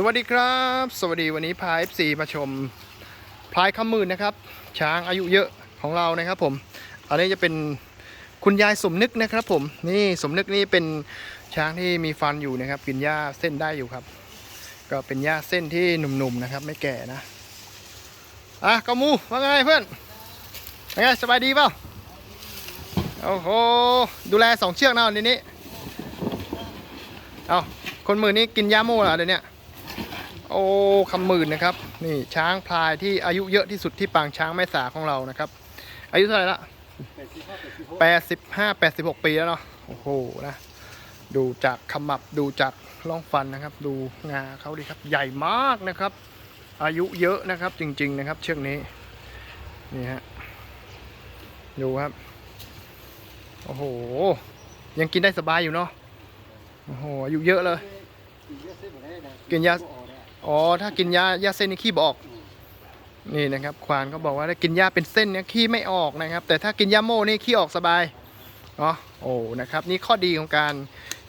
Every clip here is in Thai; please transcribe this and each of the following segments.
สวัสดีครับ สวัสดีวันนี้พา FC มาชมพลายคำมื่นนะครับ ช้างอายุเยอะของเรานะครับผมอันนี้จะเป็นคุณยายสมนึกนะครับ ผมนี่สมนึกนี่เป็นช้างที่มีฟันอยู่นะครับ กินหญ้าเส้นได้อยู่ครับ ก็เป็นหญ้าเส้นที่หนุ่มๆนะครับ ไม่แก่นะอะกมูว่าไงเพื่อนยังไงสบายดีเปล่าโอ้โหดูแลสองเชือกนะวันนี้เอาคนมือนี้กินหญ้าโม่เหรอเดี๋ยวนี้ โอ้คำหมื่นนะครับ นี่ช้างพลายที่อายุเยอะที่สุดที่ปางช้างแม่สาของเรานะครับ อายุเท่าไหร่ละแปดสิบห้าแปดสิบหกปีแล้วเนาะโอ้โหนะ ดูจากขมับดูจากร่องฟันนะครับ ดูงาเขาดิครับใหญ่มากนะครับ อายุเยอะนะครับจริง ๆ นะครับ เชือกนี้นี่ฮะดูครับ โอ้โห ยังกินได้สบายอยู่เนาะโอ้โหอายุเยอะเลย กินยา อ๋อถ้ากินยายาเส้นนี่ขี้บออก นี่นะครับ ควานเขาบอกว่าถ้ากินยาเป็นเส้นเนี่ยขี้ไม่ออกนะครับ แต่ถ้ากินยาโม่นี่ขี้ออกสบายเนาะโอ้นะครับ นี่ข้อดีของการ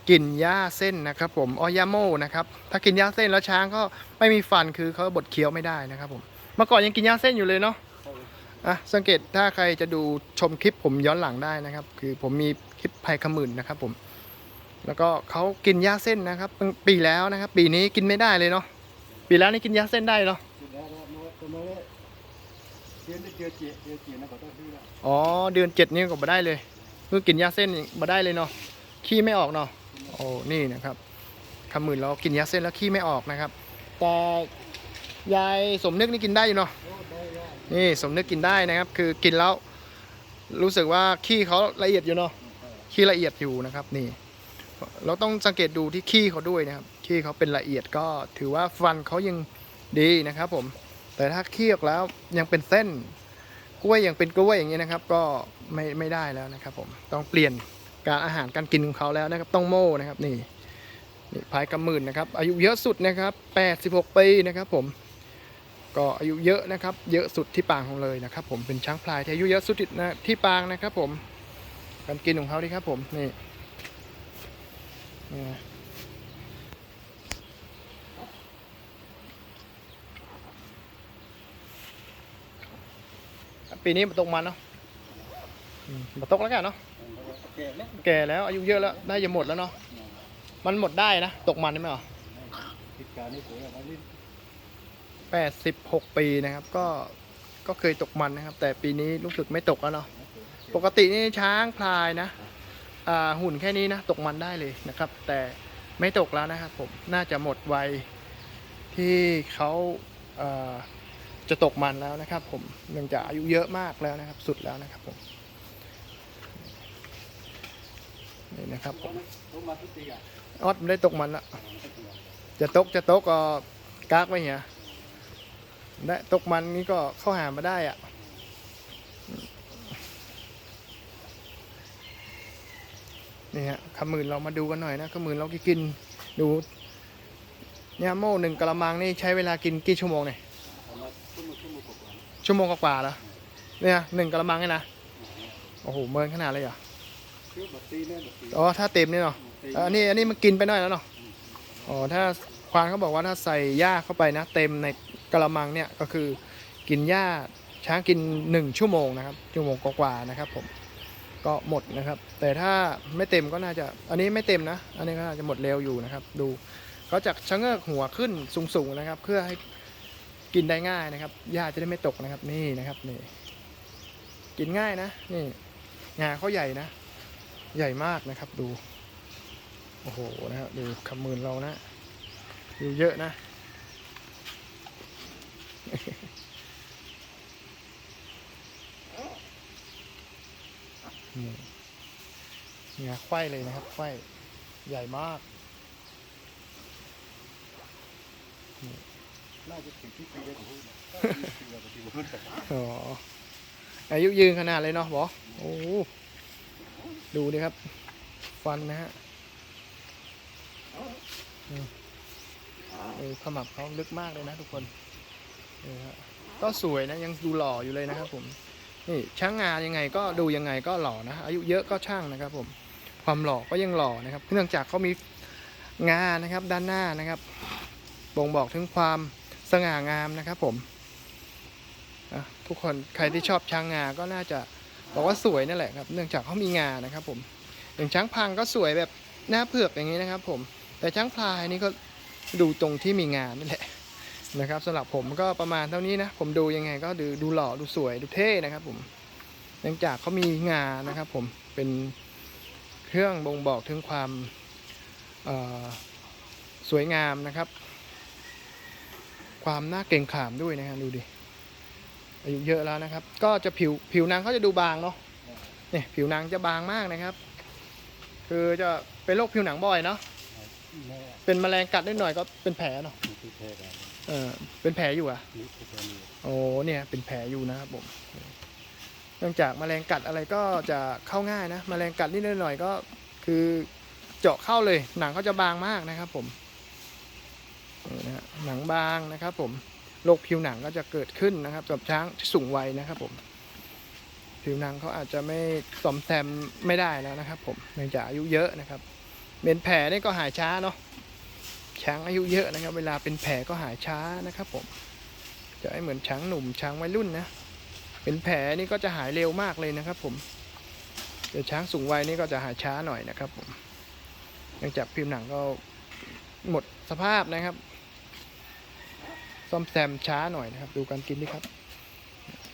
กินยาเส้นนะครับผมอ๋อยาโม่นะครับ ถ้ากินยาเส้นแล้วช้างก็ไม่มีฟันคือเขาบดเคี้ยวไม่ได้นะครับผมเมื่อก่อนยังกินยาเส้นอยู่เลยเนาะอะสังเกตถ้าใครจะดูชมคลิปผมย้อนหลังได้นะครับ คือผมมีคลิปภัยขมื่นนะครับผม แล้วก็เขากินยาเส้นนะครับ ปีแล้วนะครับ ปีนี้กินไม่ได้เลยเนาะ ปีแล้วนี่กินยาเส้นได้เหรออ๋อเดือนเจ็ดนี่ก็บ่ได้เลยเพิ่งกินยาเส้นบ่ได้เลยเนาะขี้ไม่ออกเนาะโอ้นี่นะครับคำหมื่นเรากินยาเส้นแล้วขี้ไม่ออกนะครับ แต่ยายสมนึกนี่กินได้อยู่เนาะนี่สมนึกกินได้นะครับ คือกินแล้วรู้สึกว่าขี้เขาละเอียดอยู่เนาะขี้ละเอียดอยู่นะครับ นี่ เราต้องสังเกตดูที่ขี้เขาด้วยนะครับ ขี้เขาเป็นละเอียดก็ถือว่าฟันเขายังดีนะครับ ผม แต่ถ้าขี้ออกแล้วยังเป็นเส้น กล้วยยังเป็นกล้วยอย่างนี้นะครับ ก็ไม่ไม่ได้แล้วนะครับ ผม ต้องเปลี่ยนการอาหารการกินของเขาแล้วนะครับ ต้องโม่นะครับ นี่นี่พายกำมื่นนะครับ อายุเยอะสุดนะครับ 86 ปีนะครับ ผม ก็อายุเยอะนะครับ เยอะสุดที่ปางของเลยนะครับ ผม เป็นช้างพลายที่อายุเยอะสุดนะที่ปางนะครับ ผม การกินของเขาดีครับ ผม นี่ ปีนี้มาตกมันเนาะอืมมาตกแล้วกันเนาะ แก่แล้วอายุเยอะแล้วได้จะหมดแล้วเนาะ มันหมดได้นะ ตกมันได้ไหมเหรอแปดสิบหกปีนะครับ ก็ ก็เคยตกมันนะครับ แต่ปีนี้รู้สึกไม่ตกแล้วเนาะ ปกตินี่ช้างพลายนะอ่า หุ่นแค่นี้นะตกมันได้เลยนะครับ แต่ไม่ตกแล้วนะครับผมน่าจะหมดวัยที่เขาเอ่อจะตกมันแล้วนะครับ ผมเนื่องจากอายุเยอะมากแล้วนะครับ สุดแล้วนะครับผมนี่นะครับผมออดไม่ได้ตกมันละจะตกจะตกก็กากไว้เหียได้ตกมันนี้ก็เข้าหามาได้อะ นี่ฮะขมืนเรามาดูกันหน่อยนะขมืนเรากินดูเนี่ยโม่หนึ่งกะละมังนี่ใช้เวลากินกี่ชั่วโมงเนี่ยชั่วโมงกว่าแล้วเนี่ยหนึ่งกะละมังเนี่ยนะโอ้โหเมินขนาดเลยเหรออ๋อถ้าเต็มนี่เนาะอันนี้อันนี้มันกินไปหน่อยแล้วเนาะอ๋อถ้าควานเขาบอกว่าถ้าใส่หญ้าเข้าไปนะ เต็มในกระมังเนี่ยก็คือกินหญ้าช้างกินหนึ่งชั่วโมงนะครับชั่วโมงกว่าๆนะครับผม ก็หมดนะครับ แต่ถ้าไม่เต็มก็น่าจะอันนี้ไม่เต็มนะ อันนี้ก็น่าจะหมดเร็วอยู่นะครับ ดูเขาจะชะเง้อหัวขึ้นสูงๆนะครับ เพื่อให้กินได้ง่ายนะครับหญ้าจะได้ไม่ตกนะครับนี่นะครับนี่กินง่ายนะนี่งาเขาใหญ่นะ ใหญ่มากนะครับดูโอ้โหนะครับดูคำมืนเรานะดูเยอะนะ เงาไขว้เลยนะครับไขว้ใหญ่มากน่าจะถึงที่ปีเดียวของผมที่ผมอ๋ออายุยืนขนาดเลยเนาะบอโอ้โหดูดิครับ ฟันนะฮะอืมเออขมับเขาลึกมากเลยนะทุกคนนี่ฮะก็สวยนะยังดูหล่ออยู่เลยนะครับผมนี่ช่างงานยังไงก็ดูยังไงก็หล่อนะ อายุเยอะก็ช่างนะครับผม ความหล่อก็ยังหล่อนะครับ เนื่องจากเขามีงานะครับด้านหน้านะครับบ่งบอกถึงความสง่างามนะครับผมทุกคนใครที่ชอบช้างงาก็น่าจะบอกว่าสวยนั่นแหละครับ เนื่องจากเขามีงานะครับ ผมอย่างช้างพังก็สวยแบบหน้าเผือกอย่างนี้นะครับ ผม แต่ช้างพลายนี่ก็ดูตรงที่มีงานนั่นแหละนะครับสำหรับผมก็ประมาณเท่านี้นะ ผมดูยังไงก็ดูดูหล่อดูสวยดูเท่นะครับ ผมเนื่องจากเขามีงานะครับ ผมเป็น เครื่องบ่งบอกถึงความสวยงามนะครับ ความน่าเกรงขามด้วยนะครับดูดิอายุเยอะแล้วนะครับ ก็จะผิวผิวนางเขาจะดูบางเนาะเนี่ยผิวหนังจะบางมากนะครับ คือจะเป็นโรคผิวหนังบ่อยเนาะเป็นแมลงกัดนิดหน่อยก็เป็นแผลเนาะเออเป็นแผลอยู่อะนี่คือตัวนี้โอ้เนี่ยเป็นแผลอยู่นะครับผม เนื่องจากแมลงกัดอะไรก็จะเข้าง่ายนะแมลงกัดนิดหน่อยก็คือเจาะเข้าเลย หนังเขาจะบางมากนะครับผมนะหนังบางนะครับ ผมโรคผิวหนังก็จะเกิดขึ้นนะครับสำหรับช้างที่สูงวัยนะครับ ผม ผิวหนังเขาอาจจะไม่สมแซมไม่ได้แล้วนะครับ ผมเนื่องจากอายุเยอะนะครับเป็นแผลนี่ก็หายช้าเนาะช้างอายุเยอะนะครับ เวลาเป็นแผลก็หายช้านะครับ ผม จะไม่เหมือนช้างหนุ่มช้างวัยรุ่นนะ เป็นแผลนี่ก็จะหายเร็วมากเลยนะครับ ผมแต่ช้างสูงวัยนี่ก็จะหายช้าหน่อยนะครับ ผมเนื่องจากผิวหนังก็หมดสภาพนะครับ ซ่อมแซมช้าหน่อยนะครับ ดูการกินดิครับ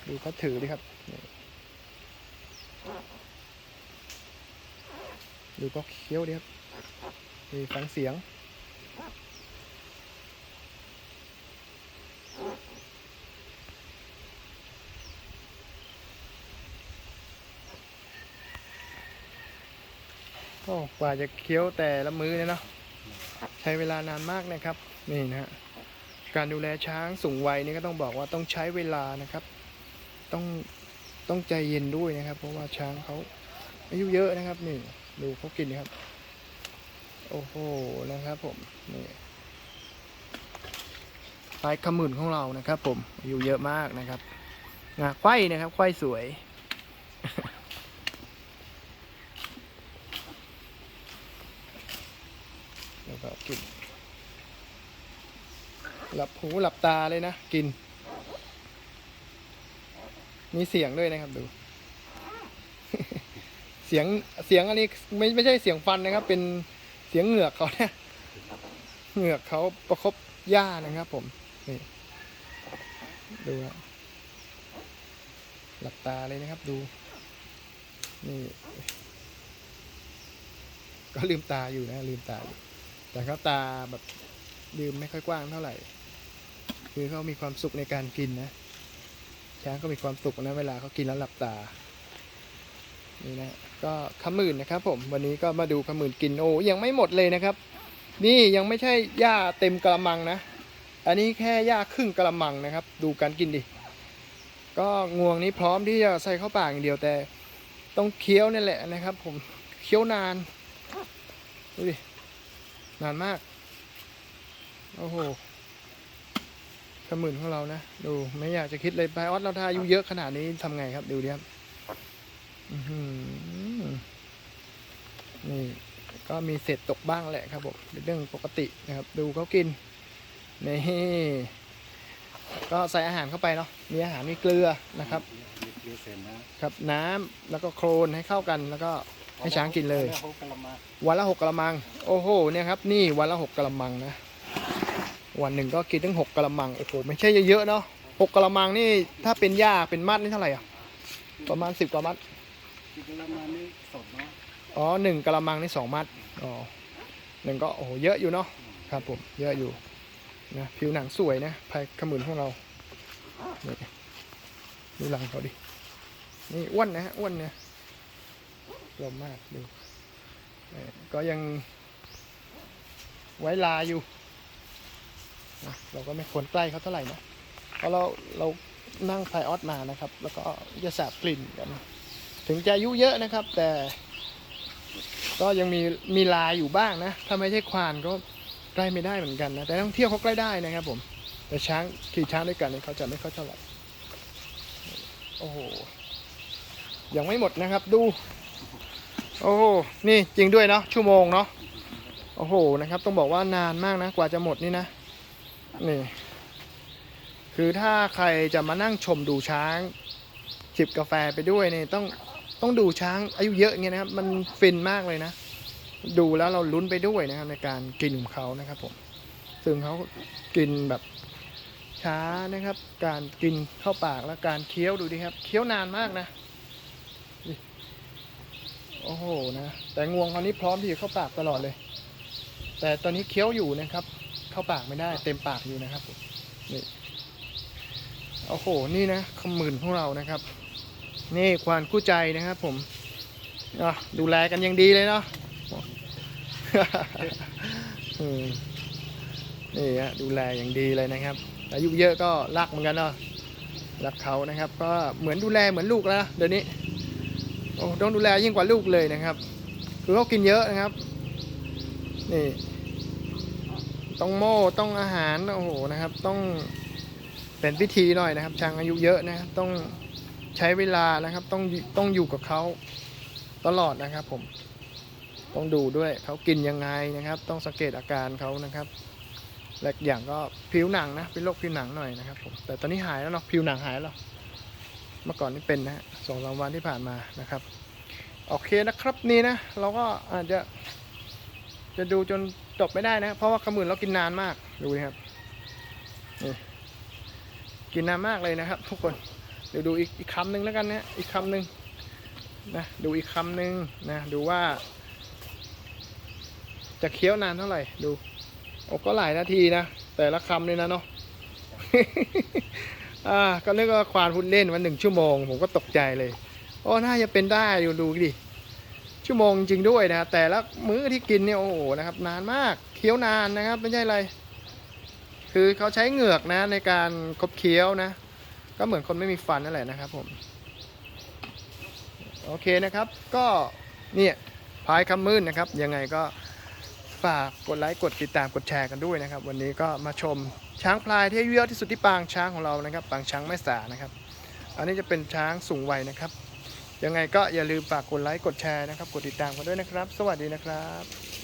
ดูเขาถือดิครับ ดูก็เคี้ยวดิครับมีฟังเสียง โอ้กว่าจะเคี้ยวแต่ละมื้อเนี่ยเนาะใช้เวลานานมากนะครับนี่นะฮะการดูแลช้างสูงวัยนี่ก็ต้องบอกว่าต้องใช้เวลานะครับ ต้องต้องใจเย็นด้วยนะครับ เพราะว่าช้างเขาอายุเยอะนะครับนี่ดูเขากินนะครับ โอ้โหนะครับผมนี่ลายขมื่นของเรานะครับ ผมอายุเยอะมากนะครับงาไขว้นะครับไขว้สวย แล้วก็กิน หลับหูหลับตาเลยนะ กิน มีเสียงด้วยนะครับดู เสียงเสียงอันนี้ไม่ไม่ใช่เสียงฟันนะครับ เป็นเสียงเหงือกเขาเนี่ยเหงือกเขาประคบหญ้านะครับ ผมนี่ดูหลับตาเลยนะครับ ดูนี่ก็ลืมตาอยู่นะ ลืมตาอยู่ แต่เขาตาแบบลืมไม่ค่อยกว้างเท่าไหร่ คือเขามีความสุขในการกินนะ ช้างก็มีความสุขนะเวลาเขากินแล้วหลับตา นี่นะ ก็ขมื่นนะครับ ผม วันนี้ก็มาดูขมื่นกินโอ้ยังไม่หมดเลยนะครับ นี่ยังไม่ใช่หญ้าเต็มกระมังนะ อันนี้แค่หญ้าครึ่งกระมังนะครับ ดูการกินดิ ก็งวงนี้พร้อมที่จะใส่เข้าปากอย่างเดียวแต่ต้องเคี้ยวนี่แหละนะครับ ผม เคี้ยวนาน ดูดิ นานมาก โอ้โหขมื่นของเรานะ ดู ไม่อยากจะคิดเลยไบออสเราถ้าอายุเยอะขนาดนี้ทำไงครับ ดูดิครับอือหือนี่ ก็มีเศษตกบ้างแหละครับผมเป็นเรื่องปกตินะครับ ดูเขากิน นี่ ก็ใส่อาหารเข้าไปเนาะ มีอาหารมีเกลือนะครับมีเกลือเซนนะครับน้ำแล้วก็โครนให้เข้ากันแล้วก็ ให้ช้างกินเลยเขากำลังมาวันละหกกะละมัง โอ้โห เนี่ยครับ นี่วันละหกกะละมังนะ วันหนึ่งก็กินถึงหกกะละมัง โอ้โห ไม่ใช่เยอะๆเนาะหกกะละมังนี่ ถ้าเป็นหญ้าเป็นมัดนี่เท่าไหร่อะ ประมาณสิบกว่ามัดที่กำลังมานี่สดเนาะอ๋อหนึ่งกะละมังนี่สองมัด อ๋อหนึ่งก็ โอ้โห เยอะอยู่เนาะ ครับผม เยอะอยู่ นะ ผิวหนังสวยนะภายขมืนของเรานี่ดูหลังเขาดิ นี่อ้วนนะฮะ อ้วนเนี่ย ลมมากดูก็ยังไว้ลาอยู่นะเราก็ไม่ควรใกล้เขาเท่าไหร่นะเพราะเราเรานั่งไพออสมานะครับ แล้วก็จะสาบกลิ่นกัน ถึงจะอายุเยอะนะครับ แต่ ก็ยังมีมีลาอยู่บ้างนะถ้าไม่ใช่ควานก็ใกล้ไม่ได้เหมือนกันนะแต่ท่องเที่ยวเขาใกล้ได้นะครับผมแต่ช้างขี่ช้างด้วยกันเนี่ยเขาจะไม่ค่อยเท่าไหร่โอ้โหยังไม่หมดนะครับดู โอ้โหนี่จริงด้วยเนาะชั่วโมงเนาะโอ้โหนะครับ ต้องบอกว่านานมากนะกว่าจะหมดนี่นะนี่ คือถ้าใครจะมานั่งชมดูช้างจิบกาแฟไปด้วยเนี่ยต้องต้องดูช้างอายุเยอะอย่างเงี้ยนะครับ มันฟินมากเลยนะ ดูแล้วเราลุ้นไปด้วยนะครับ ในการกินของเขานะครับผมซึ่งเขากินแบบช้านะครับ การกินเข้าปากและการเคี้ยวดูดิครับ เคี้ยวนานมากนะ โอ้โหนะแต่งวงเขานี้พร้อมที่จะเข้าปากตลอดเลย แต่ตอนนี้เคี้ยวอยู่นะครับ เข้าปากไม่ได้ เต็มปากอยู่นะครับนี่โอ้โหนี่นะขมื่นของเรานะครับ นี่ควานคู่ใจนะครับ ผมดูแลกันอย่างดีเลยเนาะนี่ฮะดูแลอย่างดีเลยนะครับ อายุเยอะก็รักเหมือนกันเนาะรักเขานะครับ ก็เหมือนดูแลเหมือนลูกแล้วนะเดี๋ยวนี้ โอ้ต้องดูแลยิ่งกว่าลูกเลยนะครับคือเขากินเยอะนะครับ นี่ ต้องโม่ต้องอาหารโอ้โหนะครับ ต้องเป็นพิธีหน่อยนะครับช้างอายุเยอะนะครับต้องใช้เวลานะครับ ต้องต้องอยู่กับเขาตลอดนะครับ ผม ต้องดูด้วยเขากินยังไงนะครับ ต้องสังเกตอาการเขานะครับและอีกอย่างก็ผิวหนังนะเป็นโรคผิวหนังหน่อยนะครับผมแต่ตอนนี้หายแล้วเนาะผิวหนังหายแล้ว เมื่อก่อนนี่เป็นนะฮะสองสามวันที่ผ่านมานะครับ โอเคนะครับนี่นะ เราก็อาจจะ จะดูจนจบไม่ได้นะ เพราะว่าขมื่นเรากินนานมากดูนะครับนี่กินนานมากเลยนะครับ ทุกคนเดี๋ยวดูอีกอีกคำหนึ่งแล้วกันนะอีกคำหนึ่งนะดูอีกคำหนึ่งนะดูว่า จะเคี้ยวนานเท่าไหร่ดูโอ้ก็หลายนาทีนะแต่ละคำเลยนะเนาะ อ่าก็นึกว่าควานพูดเล่นวันหนึ่งชั่วโมง ผมก็ตกใจเลยโอ้น่าจะเป็นได้อยู่ดูดิชั่วโมงจริงด้วยนะแต่ละมื้อที่กินเนี่ยโอ้โหนะครับนานมากเคี้ยวนานนะครับไม่ใช่อะไร คือเขาใช้เหงือกนะในการคบเคี้ยวนะ ก็เหมือนคนไม่มีฟันนั่นแหละนะครับผมโอเคนะครับก็เนี่ยพายคำมืนนะครับ ยังไงก็ ฝากกดไลค์กดติดตามกดแชร์กันด้วยนะครับ วันนี้ก็มาชมช้างพลายที่อายุเยอะที่สุดที่ปางช้างของเรานะครับ ปางช้างแม่สานะครับ อันนี้จะเป็นช้างสูงวัยนะครับ ยังไงก็อย่าลืมฝากกดไลค์กดแชร์นะครับ กดติดตามกันด้วยนะครับ สวัสดีนะครับ